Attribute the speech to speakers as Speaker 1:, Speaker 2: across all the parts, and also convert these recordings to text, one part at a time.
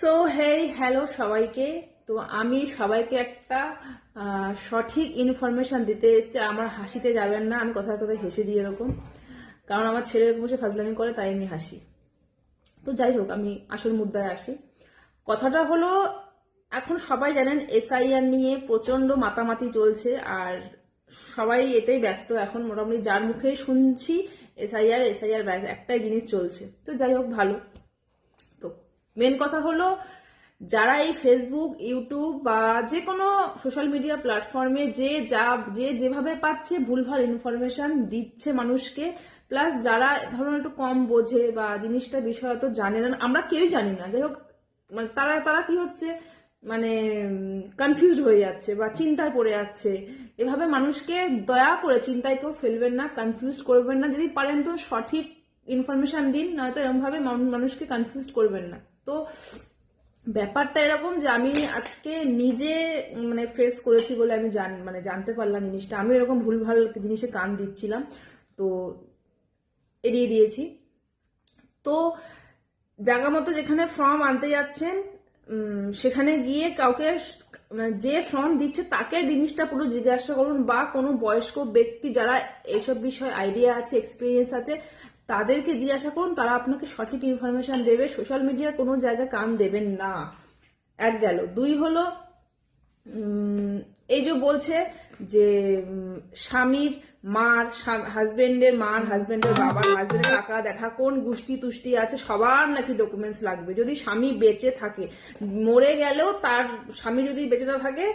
Speaker 1: So hey hello সবাইকে। তো আমি সবাইকে একটা সঠিক ইনফরমেশন দিতে এসেছি আমার হাসিতে যাবেন না, আমি কথায় কথায় হেসে দিই এরকম। কারণ আমার ছেলে বসে ফাজলামি করে, তাই আমি হাসি। তো যাই হোক, আমি আসল মুদ্রায় আসি। কথাটা হলো, এখন সবাই জানেন এসআইআর নিয়ে প্রচণ্ড মাতামাতি চলছে, আর সবাই এতেই ব্যস্ত। এখন মোটামুটি যার মুখে শুনছি এসআইআর এসআইআর একটাই জিনিস চলছে। তো যাই হোক, ভালো। মেন কথা হলো, যারা এই ফেসবুক ইউটিউব বা যে কোনো সোশ্যাল মিডিয়া প্ল্যাটফর্মে যে যা, যে যেভাবে পাচ্ছে ভুলভাল ইনফরমেশন দিচ্ছে মানুষকে প্লাস যারা ধরুন একটু কম বোঝে বা জিনিসটা বিষয় অত জানে না, আমরা কেউই জানি না। যাই হোক মানে তারা তারা কি হচ্ছে মানে কনফিউজড হয়ে যাচ্ছে বা চিন্তায় পড়ে যাচ্ছে। এভাবে মানুষকে দয়া করে চিন্তায় কেউ ফেলবেন না কনফিউজ করবেন না। যদি পারেন তো সঠিক ইনফরমেশন দিন, নয়তো এরকম ভাবে মানু- মানুষকে কনফিউজ করবেন না। তো ব্যাপারটা এরকম যে আমি আজকে নিজে মানে ফেস করেছি বলে আমি জান মানে জানতে পারলাম জিনিসটা। আমি এরকম ভুলভাল জিনিসে কান দিচ্ছিলাম। তো এড়িয়ে দিয়েছি। তো জায়গা মতো যেখানে ফর্ম আনতে যাচ্ছেন সেখানে গিয়ে কাউকে মানে যে ফর্ম দিচ্ছে তাকে জিনিসটা পুরো জিজ্ঞাসা করুন বা কোনো বয়স্ক ব্যক্তি যারা এইসব বিষয়ে আইডিয়া আছে এক্সপিরিয়েন্স আছে তাদেরকে জিজ্ঞাসা করুন, তারা আপনাকে সঠিক ইনফরমেশন দেবে। সোশ্যাল মিডিয়ার কোনো জায়গায় কান দেবেন না। এক গেল। দুই হলো এই যে বলছে যে স্বামীর মার হাজবেন্ডের মার হাজবেন্ডের বাবার হাজবেন্ডের কাকা দেখা, কোন গুষ্টি তুষ্টি আছে, সবার নাকি ডকুমেন্টস লাগবে। যদি স্বামী বেঁচে থাকে, মরে গেলেও তার স্বামী যদি বেঁচে না থাকে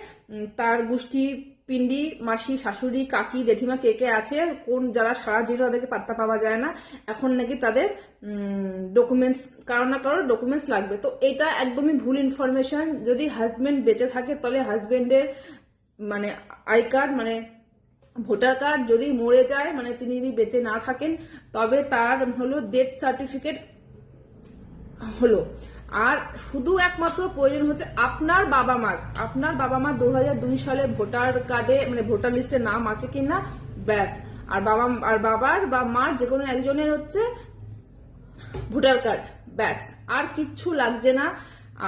Speaker 1: তার গুষ্টি পিন্ডি, মাসি, শাশুড়ি, কাকি, জেঠিমা কে কে আছে, কোন যারা সারা জীবন তাদেরকে পাত্তা পাওয়া যায় না, এখন নাকি তাদের ডকুমেন্টস কারও না কারোর ডকুমেন্টস লাগবে। তো এটা একদমই ভুল ইনফরমেশন যদি হাজবেন্ড বেঁচে থাকে, তাহলে হাজবেন্ডের মানে আই কার্ড মানে ভোটার কার্ড যদি মরে যায় মানে তিনি যদি বেঁচে না থাকেন, তবে তার হলো ডেথ সার্টিফিকেট হলো। আর শুধু একমাত্র প্রয়োজন হচ্ছে আপনার বাবা মার। আপনার বাবা মা দু সালে ভোটার কার্ডে মানে ভোটার লিস্টে নাম আছে কিনা, ব্যাস। আর বাবা, আর বাবার বা মার যে কোনো একজনের হচ্ছে ভোটার কার্ড, ব্যাস। আর কিচ্ছু লাগছে না।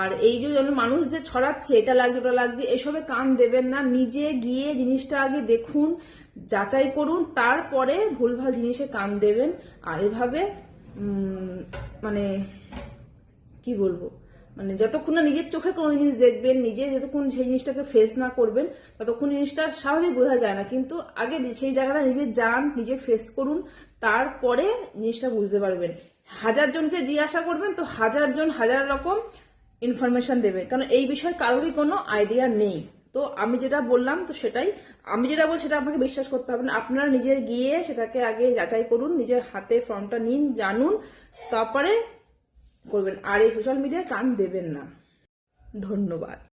Speaker 1: আর এই যে মানুষ যে ছড়াচ্ছে, এটা লাগছে, ওটা লাগছে, এসবে কান দেবেন না। নিজে গিয়ে জিনিসটা আগে দেখুন, যাচাই করুন, তারপরে ভুলভাল জিনিসে কান দেবেন। আর এভাবে মানে কি বলব? মানে যতক্ষণ না নিজের চোখে কোনো জিনিস দেখবেন, নিজে যতক্ষণ সেই জিনিসটাকে ফেস না করবেন, ততক্ষণ জিনিসটা স্বাভাবিক বোঝা যায় না। কিন্তু আগে সেই জায়গাটা নিজে যান, নিজে ফেস করুন, তারপরে জিনিসটা বুঝতে পারবেন। হাজার জনকে জিজ্ঞাসা করবেন, তো হাজার জন হাজার রকম ইনফরমেশন দেবে। কারণ এই বিষয়ে কারোরই কোনো আইডিয়া নেই। তো আমি যেটা বললাম, তো সেটাই। আমি যেটা বলছি, সেটা আপনাকে বিশ্বাস করতে হবে না। আপনারা নিজে গিয়ে সেটাকে আগে যাচাই করুন, নিজের হাতে ফর্মটা নিন, জানুন, তারপরে করবেন। আর এই সোশ্যাল মিডিয়ায় কান দেবেন না। ধন্যবাদ।